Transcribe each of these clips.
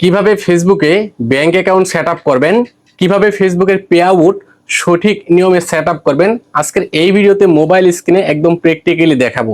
কীভাবে ফেসবুকে bank account set করবেন? কীভাবে ফেসবুকের পে আউট সঠিক নিয়মে সেট করবেন? আজকের এই ভিডিওতে মোবাইল স্ক্রিনে একদম প্র্যাকটিক্যালি দেখাবো।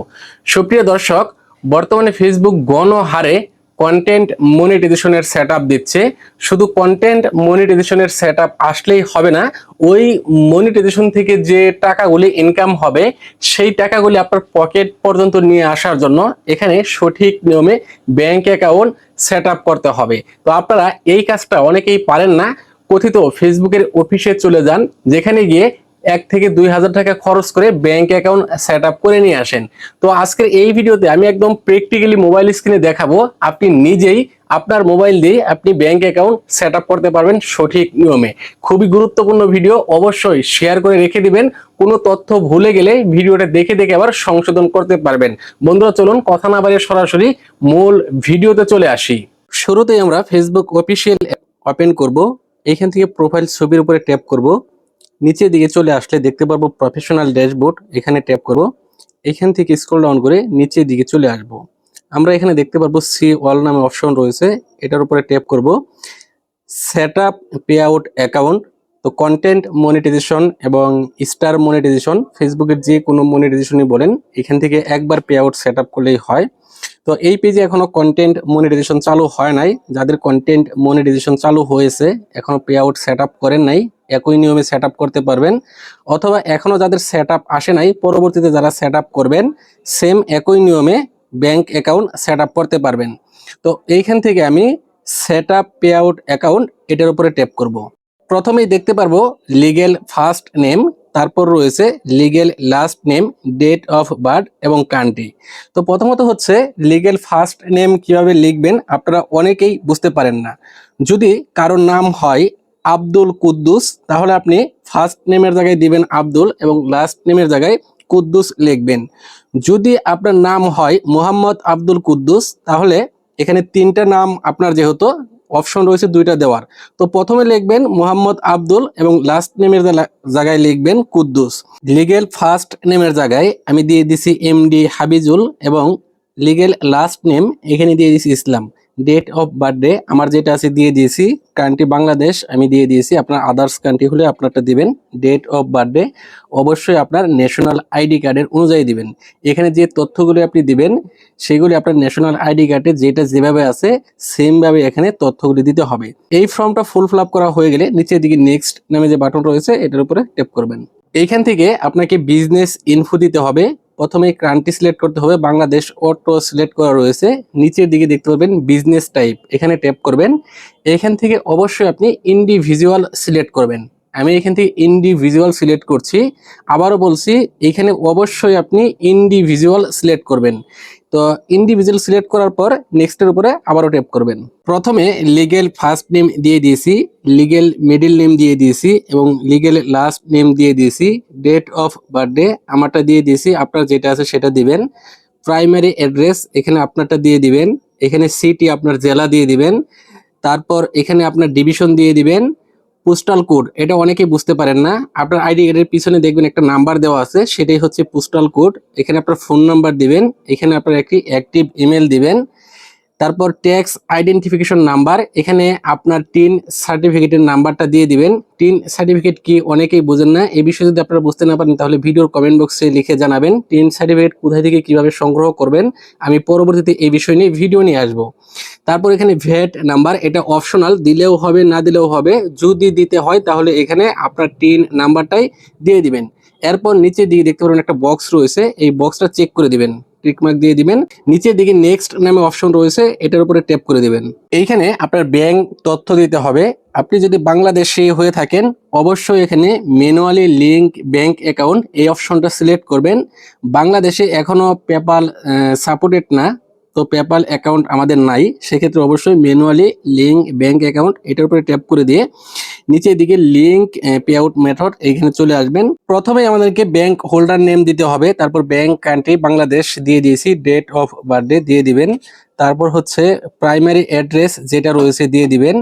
সুপ্রিয় দর্শক, বর্তমানে ফেসবুক গণহারে কন্টেন্ট মনিটাইজেশনের সেট দিচ্ছে। শুধু কন্টেন্ট মনিটাইজেশনের সেট আসলেই হবে না, ওই মনিটাইজেশন থেকে যে টাকাগুলি ইনকাম হবে, সেই টাকাগুলি আপনার পকেট পর্যন্ত নিয়ে আসার জন্য এখানে সঠিক নিয়মে ব্যাংক অ্যাকাউন্ট সেট করতে হবে। তো আপনারা এই কাজটা অনেকেই পারেন না। কথিত ফেসবুকের অফিসে চলে যান, যেখানে গিয়ে এক থেকে দুই হাজার টাকা খরচ করে ব্যাংক অ্যাকাউন্ট সেট আপ করে নিয়ে আসেন। তো আজকের এই ভিডিওতে আমি একদম প্র্যাকটিক্যালি মোবাইল স্ক্রিনে দেখাবো, আপনি নিজেই আপনার মোবাইল দিয়ে আপনি ব্যাংক অ্যাকাউন্ট সেট করতে পারবেন সঠিক নিয়মে। খুবই গুরুত্বপূর্ণ ভিডিও, অবশ্যই শেয়ার করে রেখে দিবেন। কোনো তথ্য ভুলে গেলে ভিডিওটা দেখে দেখে আবার সংশোধন করতে পারবেন। বন্ধুরা, চলুন কথা না বাড়িয়ে সরাসরি মূল ভিডিওতে চলে আসি। শুরুতেই আমরা ফেসবুক অফিসিয়াল ওপেন করব। এখান থেকে প্রোফাইল ছবির উপরে ট্যাপ করব। নিচের দিকে চলে আসলে দেখতে পারব প্রফেশনাল ড্যাশবোর্ড এখানে ট্যাপ করব। এখান থেকে স্ক্রল ডাউন করে নিচের দিকে চলে আসব। আমরা এখানে দেখতে পারব সি ওয়াল নামে অপশন রয়েছে, এটার উপরে ট্যাপ করব। Set up payout account তো কন্টেন্ট মনিটাইজেশন এবং স্টার মনিটাইজেশন ফেসবুকের যে কোনো মনিটাইজেশনই বলেন, এখান থেকে একবার পে আউট সেট আপ করলেই হয়। তো এই পেজে এখনও কন্টেন্ট মনিটাইজেশন চালু হয় নাই। যাদের কন্টেন্ট মনিটাইজেশন চালু হয়েছে, এখনও পে আউট সেট করেন নাই, একই নিয়মে সেট করতে পারবেন। অথবা এখনও যাদের সেট আসে নাই, পরবর্তীতে যারা সেট করবেন সেম একই নিয়মে ব্যাংক অ্যাকাউন্ট সেট করতে পারবেন। তো এইখান থেকে আমি set up payout account এটার উপরে ট্যাপ করব। প্রথমেই দেখতে পারব লিগেল ফার্স্ট নেম তারপর রয়েছে legal last name date of birth এবং কান্ট্রি তো প্রথমত হচ্ছে লিগেল ফার্স্ট নেম কীভাবে লিখবেন আপনারা অনেকেই বুঝতে পারেন না। যদি কারোর নাম হয় আব্দুল কুদ্দুস, তাহলে আপনি ফার্স্ট নেমের জায়গায় দিবেন আব্দুল এবং লাস্ট নেমের জায়গায় কুদ্দুস লিখবেন। যদি আপনার নাম হয় মোহাম্মদ আব্দুল কুদ্দুস, তাহলে এখানে তিনটা নাম আপনার যেহেতু অপশন রয়েছে দুইটা দেওয়ার। তো প্রথমে লিখবেন মোহাম্মদ আব্দুল এবং লাস্ট নেমের জায়গায় লিখবেন কুদ্দুস। লিগেল ফার্স্ট নেমের জায়গায় আমি দিয়ে দিছি এমডি হাবিজুল এবং লিগেল লাস্ট নেম এখানে দিয়ে দিছি ইসলাম। ডেট অফ বার্থডে আমার যেটা আছে দিয়ে দিয়েছি কান্ট্রি বাংলাদেশ আমি দিয়ে দিয়েছি, আপনার আদার্স কান্ট্রি হলে আপনারটা দিবেন। ডেট অফ বার্থডে অবশ্যই আপনার ন্যাশনাল আইডি কার্ডের অনুযায়ী দিবেন। এখানে যে তথ্যগুলি আপনি দিবেন, সেগুলি আপনার ন্যাশনাল আইডি কার্ডে যেটা যেভাবে আছে সেম ভাবে এখানে তথ্যগুলি দিতে হবে। এই ফর্মটা ফুল ফিল করা হয়ে গেলে নিচের দিকে নেক্সট নামে যে বাটন রয়েছে, এটার উপরে ট্যাপ করবেন। এইখান থেকে আপনাকে বিজনেস ইনফো দিতে হবে। প্রথমে ক্রান্তি সিলেক্ট করতে হবে, বাংলাদেশ অটো সিলেক্ট করা রয়েছে। নিচের দিকে দেখতে পাবেন বিজনেস টাইপ এখানে ট্যাপ করবেন। এখান থেকে অবশ্যই আপনি ইন্ডিভিজুয়াল সিলেক্ট করবেন। আমি এখান থেকে ইন্ডিভিজুয়াল সিলেক্ট করছি। আবারও বলছি, এখানে অবশ্যই আপনি ইন্ডিভিজুয়াল সিলেক্ট করবেন। তো ইন্ডিভিজুয়াল সিলেক্ট করার পর নেক্সটের উপরে আবারও ট্যাপ করবেন। প্রথমে লিগেল ফার্স্ট নেম দিয়ে দিয়েছি লিগেল মিডিল নেম দিয়ে দিয়েছি এবং লিগেল লাস্ট নেম দিয়ে দিয়েছি ডেট অফ বার্থডে আমারটা দিয়ে দিয়েছি, আপনার যেটা আছে সেটা দিবেন। প্রাইমারি অ্যাড্রেস এখানে আপনারটা দিয়ে দিবেন, এখানে সিটি আপনার জেলা দিয়ে দিবেন, তারপর এখানে আপনার ডিভিশন দিয়ে দিবেন পোস্টাল কোড এটা অনেকেই বুঝতে পারেন না। আপনার আইডি কার্ডের পিছনে দেখবেন একটা নাম্বার দেওয়া আছে, সেটাই হচ্ছে পোস্টাল কোড এখানে আপনার ফোন নাম্বার দিবেন, এখানে আপনার একটি অ্যাক্টিভ ইমেল দিবেন। তারপর ট্যাক্স আইডেন্টিফিকেশন নাম্বার এখানে আপনার টিন সার্টিফিকেটের নাম্বারটা দিয়ে দিবেন। টিন সার্টিফিকেট কি অনেকেই বোঝেন না এই বিষয়ে যদি আপনারা বুঝতে না পারেন, তাহলে ভিডিওর কমেন্ট বক্সে লিখে জানাবেন টিন সার্টিফিকেট কোথায় থেকে কীভাবে সংগ্রহ করবেন। আমি পরবর্তীতে এই বিষয় নিয়ে ভিডিও নিয়ে আসব। তারপর এখানে ভ্যাট নাম্বার এটা অপশনাল দিলেও হবে, না দিলেও হবে। যদি দিতে হয়, তাহলে এখানে আপনার টিন নাম্বারটাই দিয়ে দিবেন। এরপর নিচের দিকে দেখতে পারেন একটা বক্স রয়েছে। এই বক্সটা চেক করে দিবেন। টিকমার্ক দিয়ে দিবেন। নিচের দিকে নেক্সট নামে অপশন রয়েছে। এটার উপরে ট্যাপ করে দিবেন। এইখানে আপনার ব্যাংক তথ্য দিতে হবে। আপনি যদি বাংলাদেশে হয়ে থাকেন, অবশ্যই এখানে ম্যানুয়ালি লিঙ্ক ব্যাংক অ্যাকাউন্ট এই অপশনটা সিলেক্ট করবেন। বাংলাদেশে এখনও পেপাল সাপোর্টেড না। তো পেপাল অ্যাকাউন্ট আমাদের নাই, সেক্ষেত্রে অবশ্যই ম্যানুয়ালি লিঙ্ক ব্যাঙ্ক অ্যাকাউন্ট এটার উপরে ট্যাপ করে দিয়ে নিচের দিকে লিঙ্ক পে আউট মেথড এইখানে চলে আসবেন। প্রথমে আমাদেরকে ব্যাংক হোল্ডার নেম দিতে হবে, তারপর ব্যাংক কান্ট্রি বাংলাদেশ দিয়ে দিয়েছি ডেট অফ বার্থডে দিয়ে দিবেন। তারপর হচ্ছে প্রাইমারি অ্যাড্রেস যেটা রয়েছে দিয়ে দিবেন।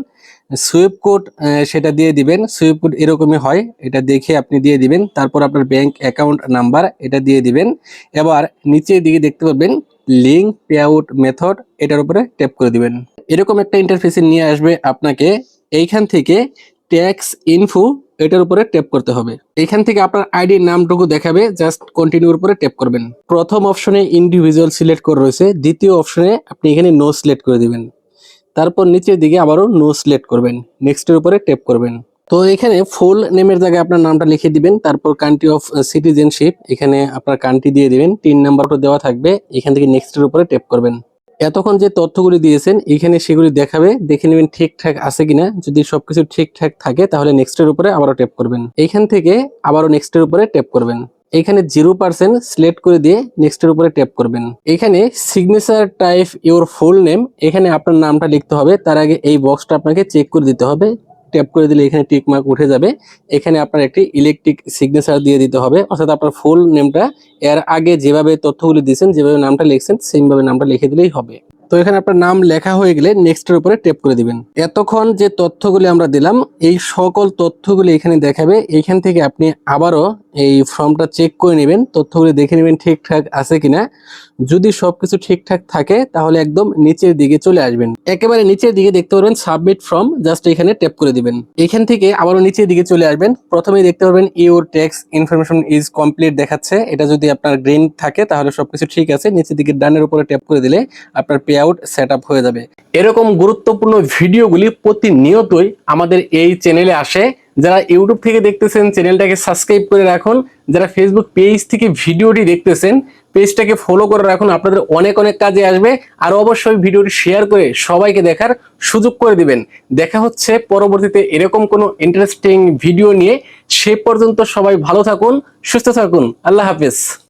সুইপ কোড সেটা দিয়ে দিবেন সুইপ কোড এরকমই হয়, এটা দেখে আপনি দিয়ে দিবেন। তারপর আপনার ব্যাংক অ্যাকাউন্ট নাম্বার এটা দিয়ে দিবেন। এবার নিচের দিকে দেখতে পাবেন লিঙ্ক পে আউট মেথড এটার উপরে ট্যাপ করে দিবেন। এরকম একটা ইন্টারফেসে নিয়ে আসবে আপনাকে, এইখান থেকে ট্যাক্স ইনফো এটার উপরে ট্যাপ করতে হবে। এখান থেকে আপনার আইডির নামটুকু দেখাবে জাস্ট কন্টিনিউর উপরে ট্যাপ করবেন। প্রথম অপশনে ইন্ডিভিজুয়াল সিলেক্ট করে রয়েছে, দ্বিতীয় অপশনে আপনি এখানে নো সিলেক্ট করে দিবেন। তারপর নিচের দিকে আবারও নো সিলেক্ট করবেন নেক্সটের উপরে ট্যাপ করবেন। তো এখানে ফুল নেমের জায়গায় আপনার নামটা লিখে দিবেন, তারপর কান্ট্রি অফ সিটিজেনশিপ এখানে আপনার কান্ট্রি দিয়ে দিবেন, তিন নাম্বারটা দেওয়া থাকবে, এখান থেকে নেক্সটের উপরে টেপ করবেন। এতক্ষণ যে তথ্যগুলি দিয়েছেন, এখানে সেগুলি দেখাবে, দেখে নেবেন ঠিকঠাক আছে কিনা, যদি সবকিছু ঠিকঠাক থাকে, তাহলে নেক্সটের উপরে আবারও টেপ করবেন। এইখান থেকে আবারও নেক্সটের উপরে টেপ করবেন। এখানে জিরো পার্সেন্ট সিলেক্ট করে দিয়ে নেক্সটের উপরে ট্যাপ করবেন। এখানে signature type your full name এখানে আপনার নামটা লিখতে হবে, তার আগে এই বক্সটা আপনাকে চেক করে দিতে হবে। ট্যাপ করে দিলে এখানে টিক মার্ক উঠে যাবে। এখানে আপনার একটি ইলেকট্রিক সিগনেচার দিয়ে দিতে হবে। অর্থাৎ আপনার ফুল নেমটা এর আগে যেভাবে তথ্যগুলি দিয়েছেন, যেভাবে নামটা লিখছেন সেইভাবে নামটা লিখে দিলেই হবে। তো এখানে আপনার নাম লেখা হয়ে গেলে নেক্সটের উপরে টেপ করে দিবেন। এতক্ষণ যে তথ্যগুলি আমরা দিলাম, এই সকল তথ্যগুলি এখানে দেখাবে। এইখান থেকে আপনি আবারও এই ফর্মটা চেক করে নেবেন, তথ্যগুলি দেখে নেবেন ঠিকঠাক আছে কিনা। যদি সবকিছু ঠিকঠাক থাকে, তাহলে একদম নিচের দিকে চলে আসবেন। একেবারে নিচের দিকে দেখতে পারবেন সাবমিট ফর্ম জাস্ট এখানে টেপ করে দিবেন। এখান থেকে আবারও নিচের দিকে চলে আসবেন। প্রথমেই দেখতে পারবেন your tax information is complete দেখাচ্ছে। এটা যদি আপনার গ্রিন থাকে, তাহলে সবকিছু ঠিক আছে। নিচের দিকে ডানের উপরে ট্যাপ করে দিলে আপনার পে আউট সেট হয়ে যাবে। এরকম গুরুত্বপূর্ণ ভিডিওগুলি প্রতিনিয়তই আমাদের এই চ্যানেলে আসে। যারা ইউটিউব থেকে দেখতেছেন চ্যানেলটাকে সাবস্ক্রাইব করে রাখুন। যারা ফেসবুক পেজ থেকে ভিডিওটি দেখতেছেন পেজটাকে ফলো করে রাখুন। আপনাদের অনেক অনেক কাজে আসবে। আর অবশ্যই ভিডিওটি শেয়ার করে সবাইকে দেখার সুযোগ করে দিবেন। দেখা হচ্ছে পরবর্তীতে এরকম কোনো ইন্টারেস্টিং ভিডিও নিয়ে। সে পর্যন্ত সবাই ভালো থাকুন, সুস্থ থাকুন। আল্লাহ হাফেজ।